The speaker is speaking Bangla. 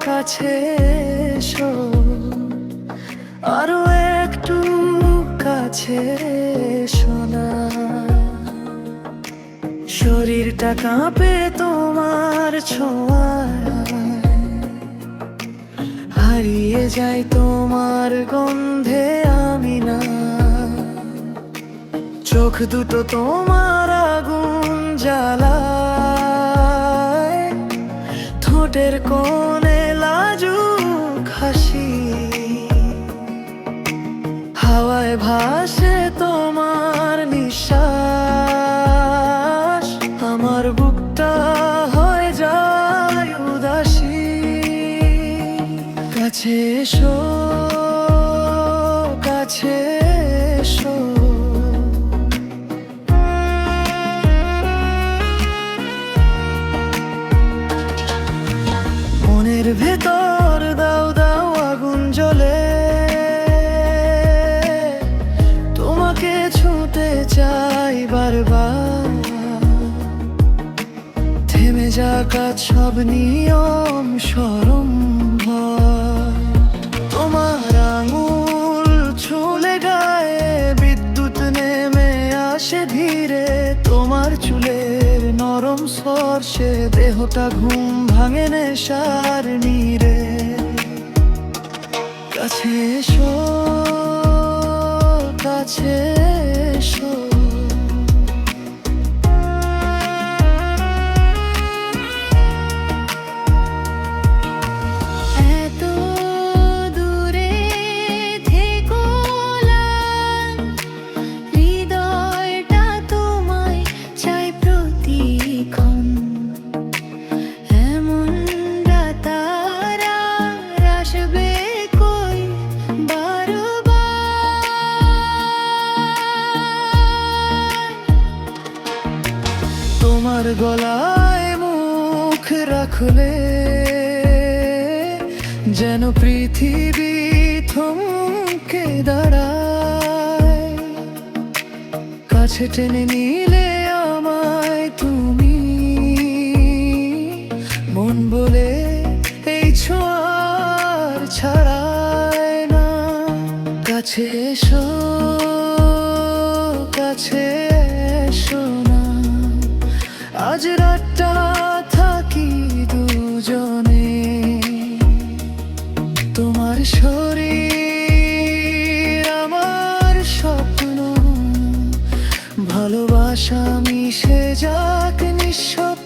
কাছে এসো। আরও একটু কাছে এসো না। শরীরটা কাঁপে তোমার ছোঁয়ায়। হারিয়ে যাই তোমার গন্ধে আমি না। চোখ দুটো তোমার আগুন জ্বালায়। ঠোঁটের কোণে লাজু খাসি হাওয়ায় ভাসে তোমার নিঃশ্বাস। আমার বুকটা হয়ে যায় উদাসী। কাছে এসো। ভেতর দাও দাও আগুন জ্বলে। তোমাকে ছুঁতে চাই বারবার। থেমে যাকা সব নিয়ম, সরম তোমার আঙুল ছুলে গায়ে, বিদ্যুৎ নেমে আসে ধীরে তোমার চুলের স্পর্শে দেহটা ঘুম ভাঙে নেশার নীরে। গলায় মুখ রাখলে যেন পৃথিবী থমকে দাঁড়ায়। কাছে টেনে নিলে আমায় তুমি। মন বলে এই ছোঁয়ার ছাড়ায় না। কাছে এসো, কাছে আজ রাতটা থাকি দুজনে। তোমার শরীর আমার স্বপ্ন। ভালোবাসা মিশে যাক নিঃশ্বাস